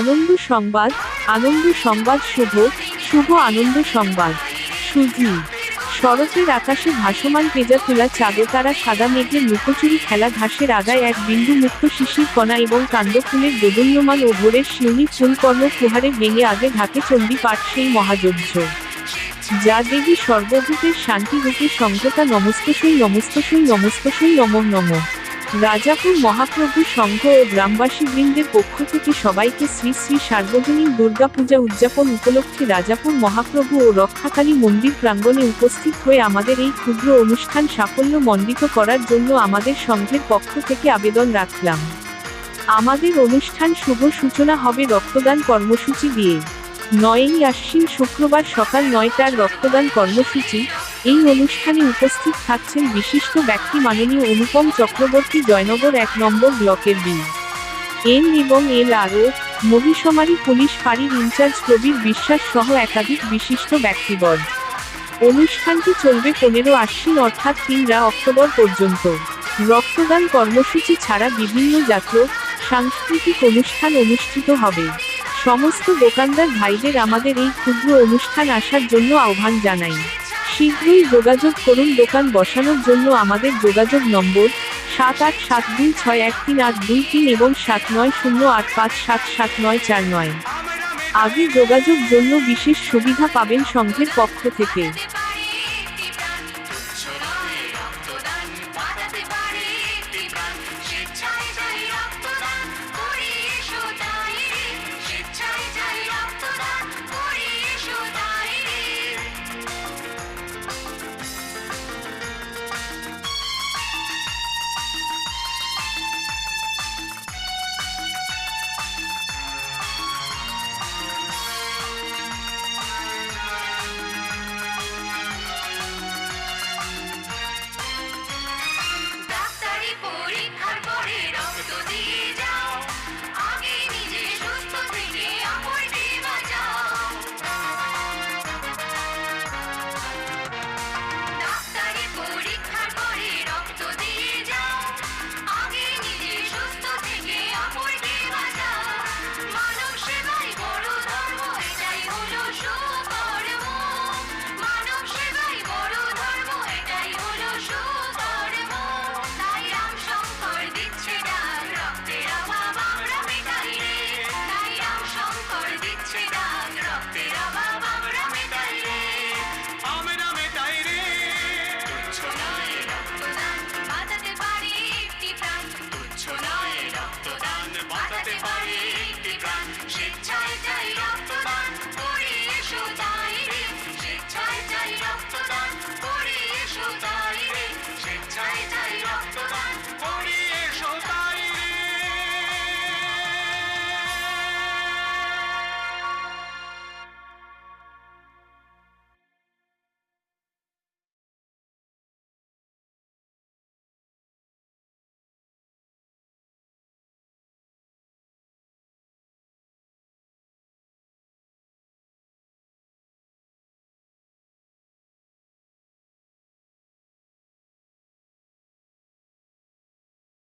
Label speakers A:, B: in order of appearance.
A: আনন্দ সংবাদ আনন্দ সংবাদ শুভ শুভ আনন্দ সংবাদ। সুজি। শরতের আকাশে ভাসমান পেজা তোলা চাঁদে তারা সাদা মেঘের লুকোচুরি খেলা ঘাসের আগায় এক বিন্দু মুক্ত শিশির কণা এবং কাণ্ড ফুলের দোদুল্যমান ও ভোরের শিউনি ফুলকর্ণ ফুহারে ভেঙে আগে ঢাকে চণ্ডী পাঠ সেই মহাযজ্ঞ। যা দেবী সর্বভূতের শান্তি রূপে সংযতা নমস্তসই নমস্তসই নমস্তসই নমঃ নমঃ। রাজাপুর মহাপ্রভু সংঘ ও গ্রামবাসী বৃন্দের পক্ষ থেকে সবাইকে শ্রী শ্রী সার্বজনীন দুর্গাপূজা উদযাপন উপলক্ষে রাজাপুর মহাপ্রভু ও রক্ষাকালী মন্দির প্রাঙ্গণে উপস্থিত হয়ে আমাদের এই ক্ষুদ্র অনুষ্ঠান সাফল্য মণ্ডিত করার জন্য আমাদের সংঘের পক্ষ থেকে আবেদন রাখলাম। আমাদের অনুষ্ঠান শুভ সূচনা হবে রক্তদান কর্মসূচি দিয়ে। নয়ই আশ্বিন শুক্রবার সকাল নয়টার রক্তদান কর্মসূচি এই অনুষ্ঠানে উপস্থিত থাকছেন বিশিষ্ট ব্যক্তি মাননীয় অনুপম চক্রবর্তী জয়নগর এক নম্বর ব্লকের বি এন এবং এল আরও মহিষমারী পুলিশ ফাঁড়ির ইনচার্জ প্রবীর বিশ্বাস সহ একাধিক বিশিষ্ট ব্যক্তিবর্গ। অনুষ্ঠানটি চলবে পনেরো আশ্বিন অর্থাৎ তিনরা অক্টোবর পর্যন্ত। রক্তদান কর্মসূচি ছাড়া বিভিন্ন জাতীয়, সাংস্কৃতিক অনুষ্ঠান অনুষ্ঠিত হবে। সমস্ত দোকানদার ভাইদের আমাদের এই ক্ষুদ্র অনুষ্ঠান আসার জন্য আহ্বান জানাই। শীঘ্রই যোগাযোগ করুন দোকান বসানোর জন্য আমাদের যোগাযোগ নম্বর সাত আট সাত দুই ছয় এক তিন আট দুই তিন এবং সাত নয় শূন্য আট পাঁচ সাত সাত নয় চার নয়। আগে যোগাযোগ জন্য বিশেষ সুবিধা পাবেন সংঘের পক্ষ থেকে।